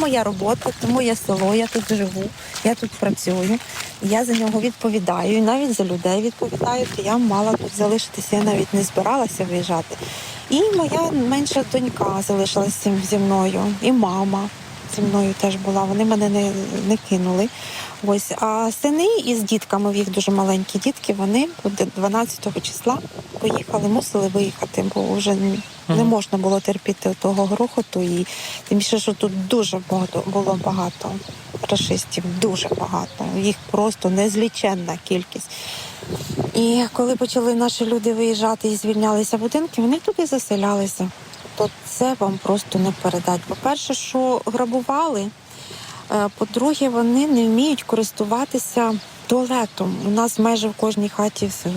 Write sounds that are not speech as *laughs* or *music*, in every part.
моя робота, це моє село, я тут живу, я тут працюю, я за нього відповідаю, і навіть за людей відповідаю, то я мала тут залишитися, я навіть не збиралася виїжджати. І моя менша донька залишилася зі мною, і мама зі мною теж була. Вони мене не, не кинули. Ось, а сини із дітками, в їх дуже маленькі дітки, вони 12 числа поїхали, мусили виїхати, бо вже не можна було терпіти того грохоту. І тим більше, що тут дуже багато було багато рашистів, дуже багато. Їх просто незліченна кількість. І коли почали наші люди виїжджати і звільнялися будинки, вони туди заселялися. То це вам просто не передать. По-перше, що грабували. Е, По-друге, вони не вміють користуватися туалетом. У нас майже в кожній хаті е,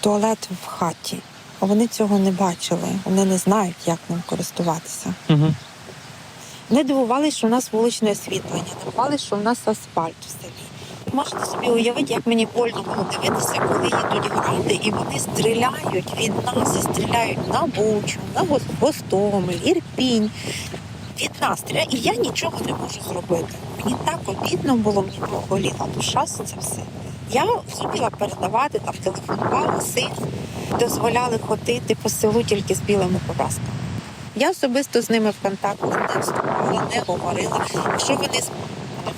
туалет в хаті. А вони цього не бачили. Вони не знають, як ним користуватися. Угу. Не дивувалися, що у нас вуличне освітлення, не дивувалися, що у нас асфальт в Можете собі уявити, як мені больно було дивитися, коли їдуть гради, і вони стріляють від нас і стріляють на Бучу, на Гос- Гостомель, Ірпінь. Від нас стріляють, і я нічого не можу зробити. Мені так обідно було, мені боліла душа це все. Я зуміла передавати, там телефонувала син, дозволяли ходити по селу тільки з білими пов'язками. Я особисто з ними в контакт не вступала, не говорила. Якщо вони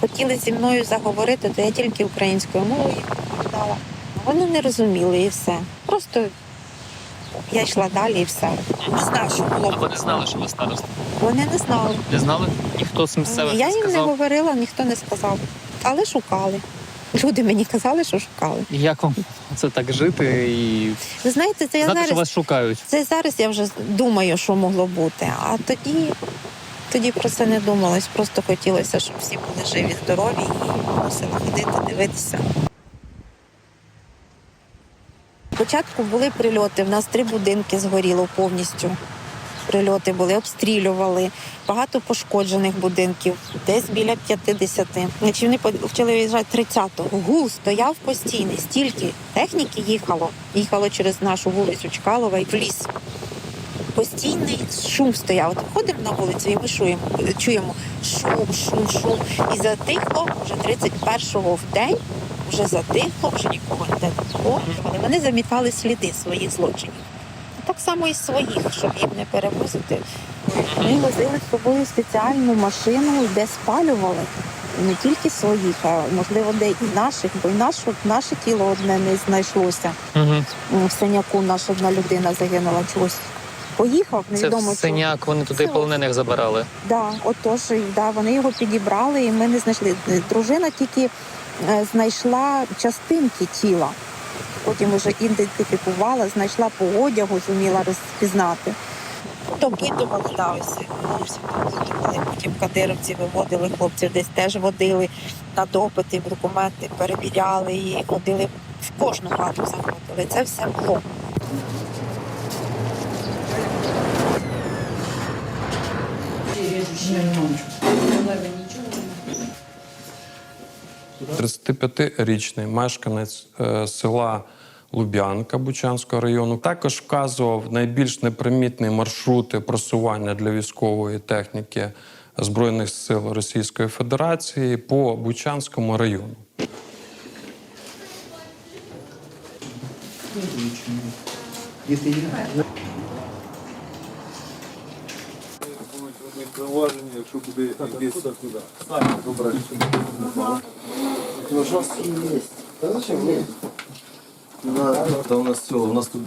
хотіли зі мною заговорити, то я тільки українською мовою відповідала. Вони не розуміли і все. Просто я йшла далі і все. Не знаю, що А вони знали, що ви староста? Вони не знали. Не знали? Ніхто з місцевих Я не їм не сказав. говорила, ніхто не сказав. Але шукали. Люди мені казали, що шукали. І Як вам це так жити і Ви знаєте, це я знати, що зараз вас шукають? Це зараз я вже думаю, що могло бути. А тоді, тоді про це не думалось. Просто хотілося, щоб всі були живі, здорові і мусили ходити, дивитися. Спочатку були прильоти. В нас три будинки згоріло повністю. Прильоти були, обстрілювали, багато пошкоджених будинків, десь біля 50. Значить, вони почали виїжджати 30-го. Гул стояв постійний, стільки техніки їхало. Їхало через нашу вулицю Чкалова і в ліс. Постійний шум стояв. От ходимо на вулицю і ми чуємо, чуємо шум, шум, шум. І затихло вже 31-го в день, вже затихло, вже нікого не було. Вони замітали сліди своїх злочинів. Так само і своїх, щоб їх не перевозити. Вони возили з собою спеціальну машину, де спалювали. Не тільки своїх, а можливо, де і наших, бо і наше, наше тіло одне не знайшлося. Угу. В синяку наша одна людина загинула чогось. Поїхав, невідомо чого. синяк, вони туди Це- полонених забирали. Да, отож, да, вони його підібрали, і ми не знайшли. Дружина тільки е, знайшла частинки тіла. Потім вже ідентифікувала, знайшла по одягу, зуміла розпізнати. Допитували, да, ось хлопців допитували. Потім кадировці виводили хлопців, десь теж водили на допити, документи перевіряли і ходили в кожну хату заходили. Це все було. – 35-річний мешканець е, села Луб'янка Бучанського району. Також вказував найбільш непримітні маршрути просування для військової техніки Збройних сил Російської Федерації по Бучанському району. Провадження, якщо буде якесь куди. Добре. Это у нас все, у нас тут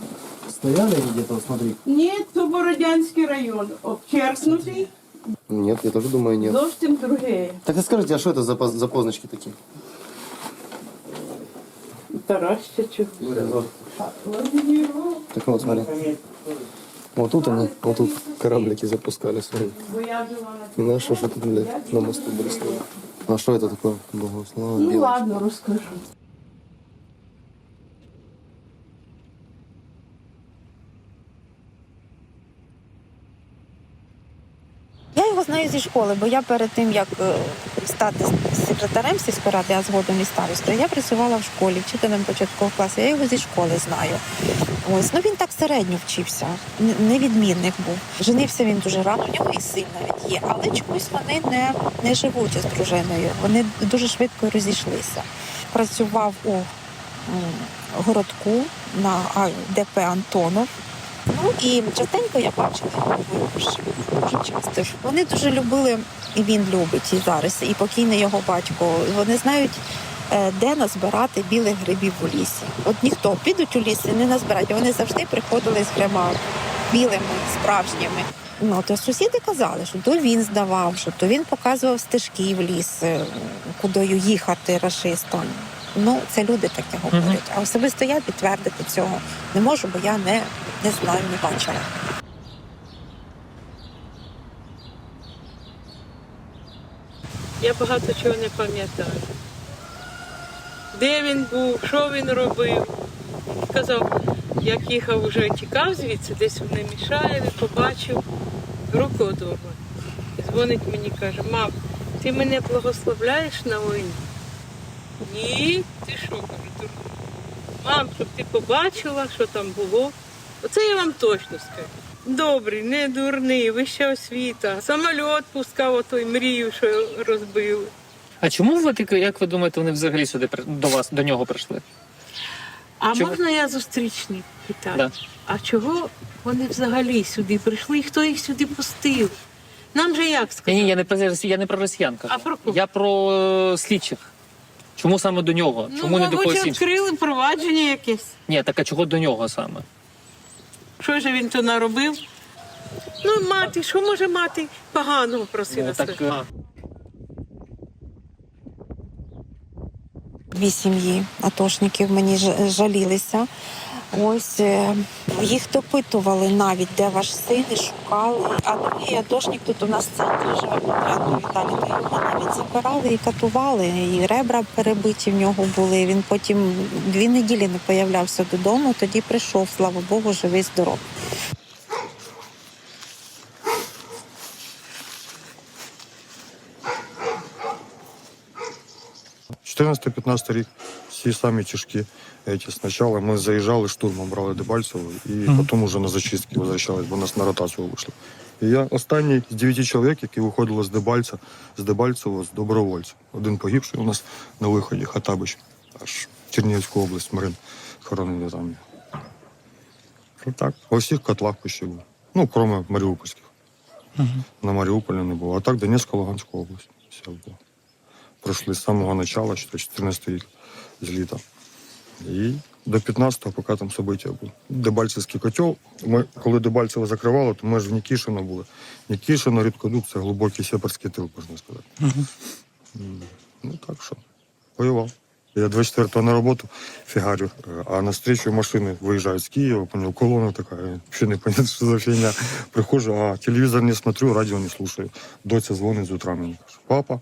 стояли где-то, вот смотри. Ні, це Бородянський район. Обчеркнутий, Нет, я тоже думаю, нет. зовсім другий. Так и скажите, а что это за, поз- за позначки такие? Таращичу. Так вот, смотри. Вот тут они, вот тут кораблики запускали свои. Бо я жила на И наши что тут, блядь, на мосту были стоять. А что это такое? Богослава, Ну белый. ладно, розкажу. Я зі школи, бо я перед тим, як е, стати секретарем сільської ради, а згодом і старостою, я працювала в школі, вчителем початкового класу. Я його зі школи знаю. Ось ну він так середньо вчився, н- невідмінник був. Женився він дуже рано, у нього і син навіть є, але чомусь вони не, не живуть з дружиною. Вони дуже швидко розійшлися. Працював у городку на ДП Антонов. Ну і частенько я бачила. Дуже часто. Вони дуже любили, і він любить і зараз, і покійний його батько. Вони знають, е, де назбирати білих грибів у лісі. От ніхто підуть у ліс і не назбирають. Вони завжди приходили з грибами білими, справжніми. Ну, то сусіди казали, що то він здавав, що то він показував стежки в ліс, е, кудою їхати рашистам. Ну, це люди таке говорять. А особисто я підтвердити цього не можу, бо я не, не знаю, не бачила. Я багато чого не пам'ятаю. Де він був, що він робив. Казав, як їхав уже тікав звідси, десь в Немішаєві, побачив руку одорвану. Дзвонить мені, каже, мам, ти мене благословляєш на війну? Ні, ти що, кажу. Мам, щоб ти побачила, що там було. Оце я вам точно скажу. Добрий, не дурний, вища освіта. Самольот пускав отой мрію, що розбили. А чому ви таки, як ви думаєте, вони взагалі сюди до вас до нього прийшли? А Чого? можна я зустрічний питаю? Да. А чого вони взагалі сюди прийшли і хто їх сюди пустив? Нам же як сказати? ні, я не про я не про росіян кажу. А про кого? Я про е, слідчих. Чому саме до нього? Ну, Чому не до мабуть, когось іншого? відкрили провадження якесь. Ні, так а чого до нього саме? Що ж він то наробив? Ну, мати, що може мати поганого просила? Ну, так, Дві сім'ї атошників мені ж- жалілися. Ось е, їх допитували навіть, де ваш син, і шукали. А другий атошник тут у нас в центрі живе подрядно Віталій. Та його навіть забирали і катували, і ребра перебиті в нього були. Він потім дві неділі не появлявся додому. Тоді прийшов, слава Богу, живий здоров. — 14-15 рік, всі самі тяжкі. Эти, спочатку ми заїжджали, штурмом брали Дебальцево, і потім вже на зачистки возвращались, бо нас на ротацію вийшли. І я останній з дев'яти чоловік, які виходили з Дебальця, з Дебальцево, з добровольців. Один погибший у нас на виході, Хатабич, аж Чернігівську область, Марин, хоронили там. Так, во всіх котлах почти був. Ну, крім Маріупольських. На Маріуполі не було. А так Донецька, Луганська область. Вся була пройшли з самого начала, 14 рік з літа. І до 15-го, поки там собиття було. Дебальцевський котел. Ми, коли Дебальцево закривало, то ми ж в Нікішино були. Нікішино, Рідкодуб це глибокий сепарський тил, можна сказати. Ну так що, воював. Я 24-го на роботу фігарю, е, а на встречу машини виїжджають з Києва, понял, колона така, я взагалі не понятно, що за фігня. Приходжу, а телевізор не смотрю, радіо не слушаю. Доця дзвонить з утра мені каже, папа, е,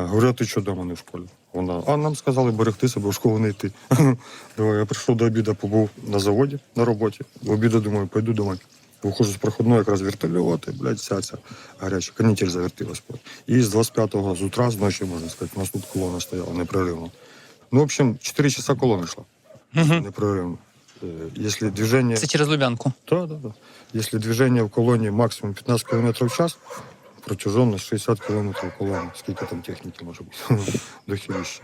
говорю, а ти що дома не в школі? Вона, а нам сказали берегти себе, в школу не йти. *laughs* Давай, я прийшов до обіду, побув на заводі, на роботі. В обіду думаю, пойду домой. Виходжу з проходної, якраз вертольоти, блядь, вся ця гаряча. Канітель завертилась. І з 25-го з утра, з ночі, можна сказати, у нас тут колона стояла непреривно. Ну, в общем, 4 часа колона йшла. Непреривно. Е, Якщо движення... Це через Лубянку. Да, да, да. Если движение в колонии максимум 15 км в час, протяженность 60 км колонны. Сколько там техники может быть? *laughs* Дохерища.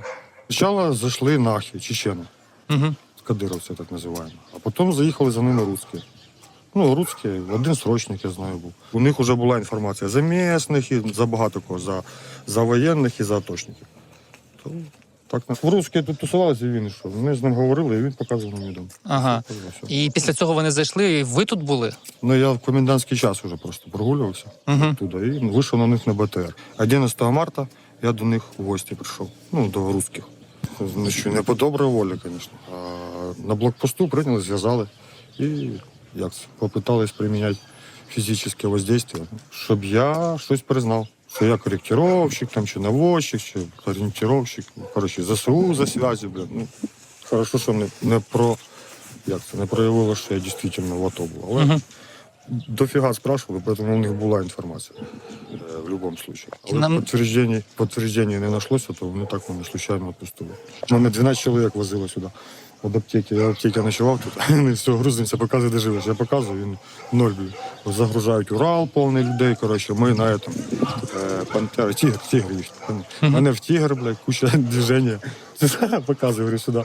Сначала зашли нахи, чечены. Угу. Кадыровцы так называемые. А потом заїхали за ними русські. Ну, русські, один срочник, я знаю, був. У них вже була інформація за місних і за багато кого, за, за воєнних і за атошників. То, так, на- русські тут тусувалися, і він ішов. Ми з ним говорили, і він показував мені дом. Ага. Все. І після цього вони зайшли, і ви тут були? Ну, я в комендантський час вже просто прогулювався Угу. туди і ну, вийшов на них на БТР. 11 марта я до них в гості прийшов, ну, до русських. Ну, що, не по добрій волі, звісно. А на блокпосту прийняли, зв'язали і як це, попитались приміняти фізичне воздействие, щоб я щось признав. Що я корректировщик, там, чи наводчик, чи орієнтировщик. Коротше, ЗСУ за связі, блін. Ну, хорошо, що не, не про як це, не проявило, що я дійсно в АТО був. Але Мгм. Дофіга спрашивали, поэтому у них була інформація е, в будь-якому случае. Але Нам- підтверджень, підтвердження не знайшлося, то вони так вони случайно відпустили. Мене 12 чоловік возило сюди. Від аптеки. Я в аптеки ночував тут. Вони все, грузимося, показує, де живеш. Я показую, він ноль. блін. Загружають Урал повний людей. Коротше, ми на этом, е, пантера, тігр, тігр їх. Мене в тігр, блядь, куча *laughs* движення. *laughs* Показую, говорю, сюди.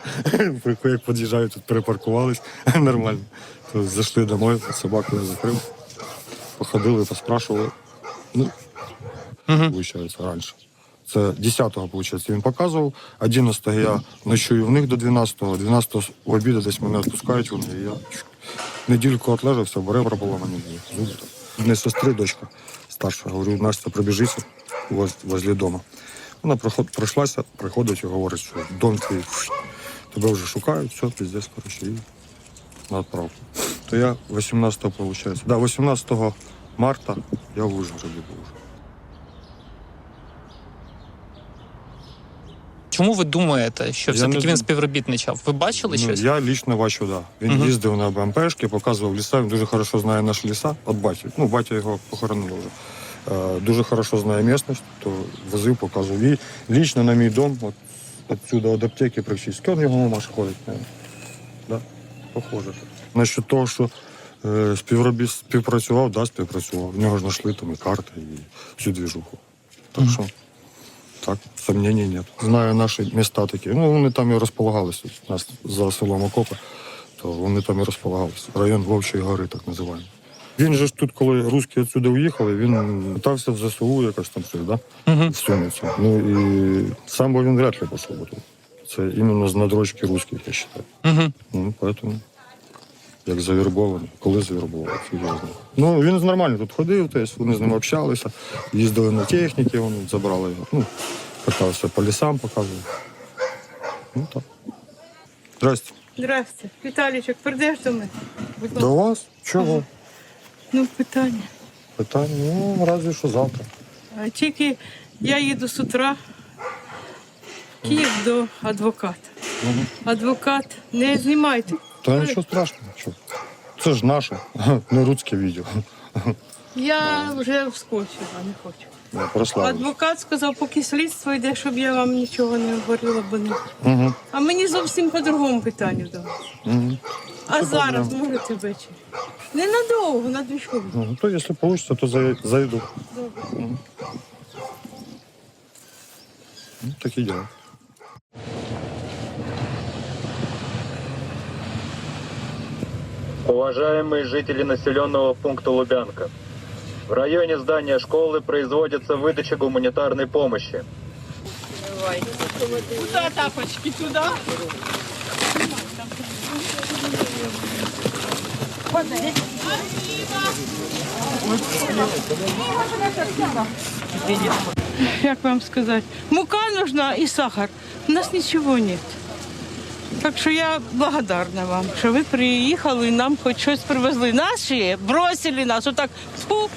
*laughs* Як під'їжджають, тут перепаркувались. Нормально. То зайшли домой, собаку я закрив. Походили, поспрашували. Ну, виходить, раніше. Це 10-го, виходить, він показував. 11-го я ночую в них до 12-го. 12-го в обіду десь мене відпускають вони. І я недільку отлежався, бо ребра поламані були. Зуби там. Сестри дочка старша. Говорю, Настя, пробіжися воз- возле дома. Вона проход, пройшлася, приходить і говорить, що дом твій, тебе вже шукають, все, піздець, коротше, і на відправку. То я 18-го, виходить. Да, 18 марта я в Ужгороді був. Чому ви думаєте, що Я все-таки не він співробітничав? Ви бачили Ну, щось? я лично бачу, да. Він Мгм. їздив на БМПшки, показував ліса, він дуже хорошо знає наші ліса. От батя. Ну, батя його похоронили вже. Е, дуже хорошо знає місцевість, то возив, показував. І лично на мій дом, от отсюда від аптеки прийшли. Скільки його мамаш ходить? наверное? Да? Похоже. Насчет того, що е, співробіт співпрацював, да, співпрацював. В нього ж знайшли там і карти, і всю двіжуху. Так що, так, сомнений нет. Знаю наші міста такі. Ну, вони там і розполагалися. У нас за селом Окопа, то вони там і розполагалися. Район Вовчої гори, так називаємо. Він же ж тут, коли русські відсюди уїхали, він питався в ЗСУ якось там щось, да? В Суниці. Ну і сам би він вряд ли пішов би тут. Це іменно з надрочки русських, я вважаю. Ну, поэтому, як завірбований, коли завірбований, знає. Ну, він нормально тут ходив, тобто вони з ним общалися, їздили на техніки, вони забрали його. Ну, катався по лісам, показував. Ну так. Здрасте. Здрасте. Віталічок, прийдеш до мене? Будь ласка. До вас? Чого? Ну, питання. Питання? Ну, разве що завтра. А Тільки я їду з утра в Київ до адвоката. Адвокат, не знімайте. Та нічого страшного. Чого? Це ж наше, *laughs* не рудське відео. Я вже вскочила, не хочу. Я прославлюсь. Адвокат сказав, поки слідство йде, щоб я вам нічого не говорила, бо не. Угу. А мені зовсім по другому питанню дали. Угу. А зараз можете ввечері. Ненадовго, на дві хвилини. Ну, то если получится, то за- зайду. Мгм. Ну, так и Уважаемые жители населенного пункта Лубянка, в районе здания школы производится выдача гуманитарной помощи. Куда тапочки? Туда? Як вам сказать? Мука нужна и сахар. У нас ничего нет. Так що я благодарна вам, що ви приїхали і нам хоч щось привезли. Наші бросили нас, отак фу,